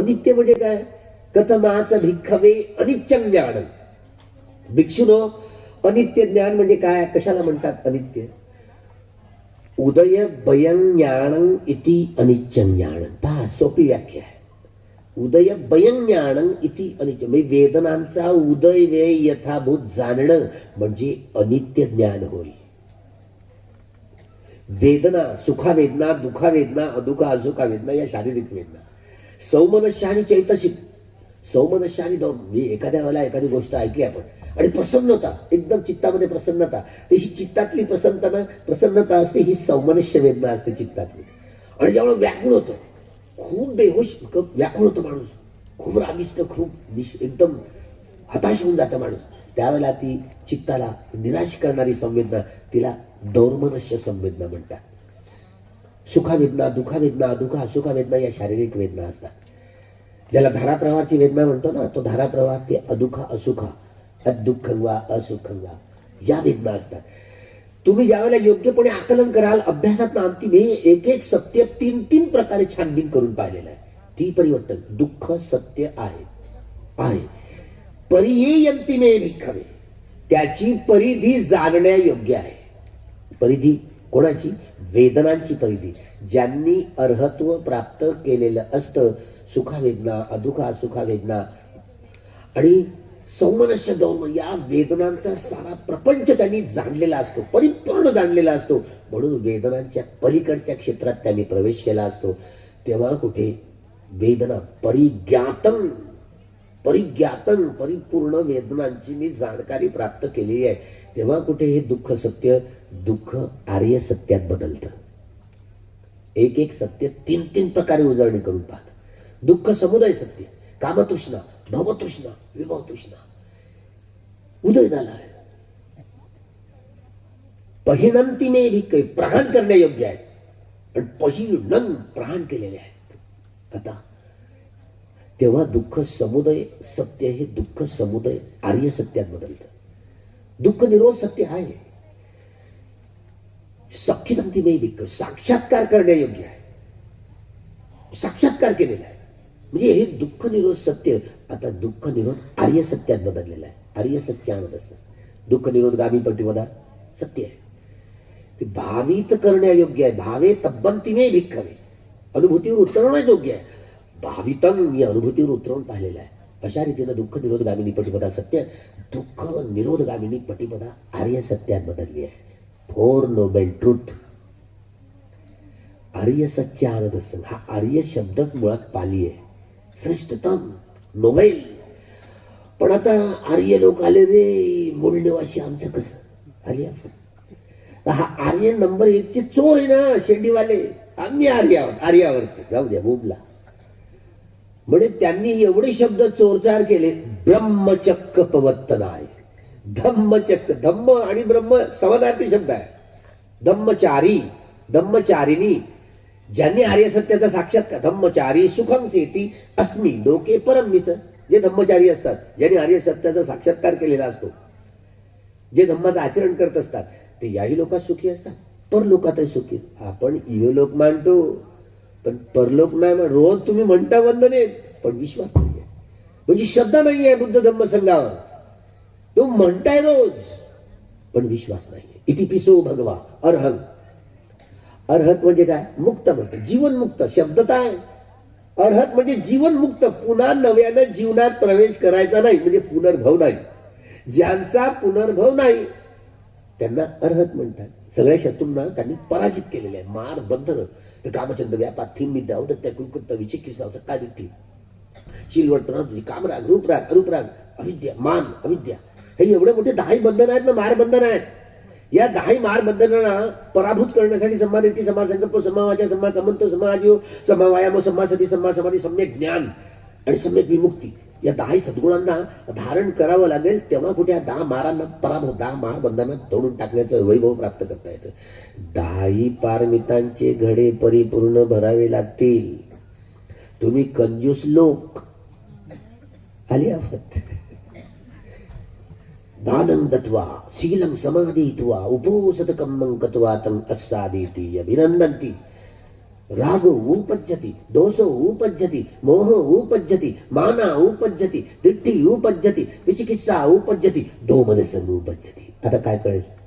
अनित्य म्हणजे काय? कथमाच भिक्खवे अनित्य ज्ञान भिक्षुनो अनित्य ज्ञान म्हणजे काय? कशाला म्हणतात अनित्य? उदय भयं ज्ञानं इति अनित्य ज्ञान पहा सोपी व्याख्या आहे. उदय भयं ज्ञानं इति अनित्य. म्हणजे वेदनांचा उदय व्यय यथाभूत जाणणं म्हणजे अनित्य ज्ञान होय. वेदना सुखावेदना दुखावेदना अदुखा अजुखा वेदना या शारीरिक वेदना. सौमनस्य आणि चैतसिक सौमनस्य आणि मी एखाद्या वेळेला एखादी गोष्ट ऐकली आपण. आणि प्रसन्नता एकदम चित्तामध्ये प्रसन्नता. तर ही चित्तातली प्रसन्नता प्रसन्नता असते ही सौमनस्य वेदना असते चित्तातली. आणि ज्यावेळेला व्याकुळ होतं खूप बेहोश व्याकुळ होतो माणूस. खूप रागिष्ट खूप निश- एकदम हताश होऊन जातं माणूस. त्यावेळेला ती चित्ताला निराश करणारी संवेदना तिला दौर्मनस्य संवेदना म्हणतात. सुखावेदना दुखावेदना दुखा सुखावेदना या शारीरिक वेदना असतात. ज्याला धाराप्रवाहाची वेदना म्हणतो ना तो धाराप्रवाह ते अदुखा असुखा. अदुःखंगा असुखंगा या वेदना असतात. तुम्ही ज्यावेळेला योग्यपणे आकलन कराल अभ्यासात अंतिम हे एक एक सत्य तीन तीन प्रकारे छानबीन करून पाहिलेलं आहे. ती परिवर्तन दुःख सत्य आहे. आहे. परियंती मे भिक्खवे. त्याची परिधी जाणण्यायोग्य आहे. परिधी कोणाची? वेदनांची परिधी. ज्यांनी अर्हत्व प्राप्त केलेलं असतं सुखावेदना अधुखा सुखावेदना. आणि सौमनस्य दौर्म या वेदनांचा सारा प्रपंच त्यांनी जाणलेला असतो परिपूर्ण जाणलेला असतो. म्हणून वेदनांच्या पलीकडच्या क्षेत्रात त्यांनी प्रवेश केला असतो. तेव्हा कुठे? वेदना परिज्ञातम. परिज्ञातन परिपूर्ण वेदनांची मी जाणकारी प्राप्त केलेली आहे. तेव्हा कुठे हे दुःख सत्य? दुःख आर्य सत्यात बदलतं. एक एक सत्य तीन तीन प्रकारे उजळणी करून पाहत. दुःख समुदाय सत्य कामतृष्णा भवतृष्णा विभवतृष्णा. उदय झाला आहे पहिनंती मे प्रहाण करण्यायोग्य आहे पण पहिणन प्रहाण केलेले आहेत. आता तेव्हा दुःख समुदय सत्य हे दुःख समुदय आर्य सत्यात बदलतं दुःख निरोध सत्य आहे. सख्यतंती मे साक्षात्कार करण्यायोग्य आहे. साक्षात्कार केलेला आहे. म्हणजे हे दुःख निरोध सत्य आता दुःख निरोध आर्य सत्यात बदललेला आहे. आर्य सत्यानंद असं. दुःख निरोध गामी पटीमदा सत्य आहे. ते भावित करण्यायोग्य आहे. भावे तब्बंतीने भिक्खवे. अनुभूतीवर उतरवणं योग्य आहे. भावितम मी अनुभूतीवर उतरवून पाहिलेला आहे. अशा रीतीनं दुःख निरोध गामिनी पटीपदा सत्य दुःख निरोध गामिनी आर्य सत्यात बदलली आहे. फोर नोबेल ट्रुथ आर्य सत्य आनंद असं हा आर्य शब्दच मुळात पाली आहे. श्रेष्ठतम नोबेल पण आता आर्य लोक आले रे मूळ निवासी आमचं कसं? आर्य हा आर्य नंबर एक चे चोर आहे ना शेंडीवाले. आम्ही आर्यावर आर्यावरती. जाऊ द्या मुबला. म्हणजे त्यांनी एवढे शब्द चोरचार केले ब्रह्मचक्क पवत्तनाय धम्मचक्क धम्म आणि ब्रह्म समानार्थी शब्द आहे. धम्मचारी धम्मचारिणी. ज्यांनी आर्य सत्याचा साक्षात्कार धम्मचारी सुखम सेती अस्मी लोके परमीच जे धम्मचारी असतात ज्यांनी आर्य सत्याचा साक्षात्कार केलेला असतो जे धम्माचं आचरण करत असतात ते याही लोकात सुखी असतात. पर लोकातही सुखी. आपण इहलोक मानतो. पण परलोक नाही मग रोज तुम्ही म्हणता वंदने पण विश्वास नाहीये म्हणजे श्रद्धा आहे बुद्ध धम्म संघावर. तो म्हणताय रोज पण विश्वास नाही इति पिसो भगवा अर्हत अर्हत म्हणजे काय? मुक्त म्हणजे जीवनमुक्त शब्दता आहे अर्हत म्हणजे जीवनमुक्त पुन्हा नव्यानं जीवनात प्रवेश करायचा नाही म्हणजे पुनर्भव नाही. ज्यांचा पुनर्भव नाही त्यांना अर्हत म्हणतात. सगळ्या शत्रूंना त्यांनी पराजित केलेले आहे. मार बंधन ते कामचंद व्यापात थीम विद्या औदत्य कुलकुत्त विचिकित्सा सकाळ दिठ्ठी चिलवट कामराग रूपराग अरूपराग अविद्या मान अविद्या. हे एवढे मोठे दहाही बंधन आहेत ना मार बंधन आहेत. या दहाही मार बंधनांना पराभूत करण्यासाठी समानिती समासंकल्प समावाच्या समा कमंतो समाजीव समावायामो समासती समा समाधी सम्यक ज्ञान आणि सम्यक विमुक्ती. या दहाही सद्गुणांना धारण करावं लागेल तेव्हा कुठे या दहा मारांना पराभव दहा महाबंधांना तोडून टाकण्याचं वैभव प्राप्त करता येतं. दहाही पारमितांचे घडे परिपूर्ण भरावे लागतील. तुम्ही कंजूस लोक. आली आफत. दानं दत्वा शीलं समाधीत्वा उपोसतकं कत्वा तं अस्सादिती ती राग उपज्जती दोष उपज्जती मोह उपज्जती माना उपज्जती दिट्ठी उपज्जती विचिकित्सा उपज्जती दो मनसन उपज्जती आता काय कळेल?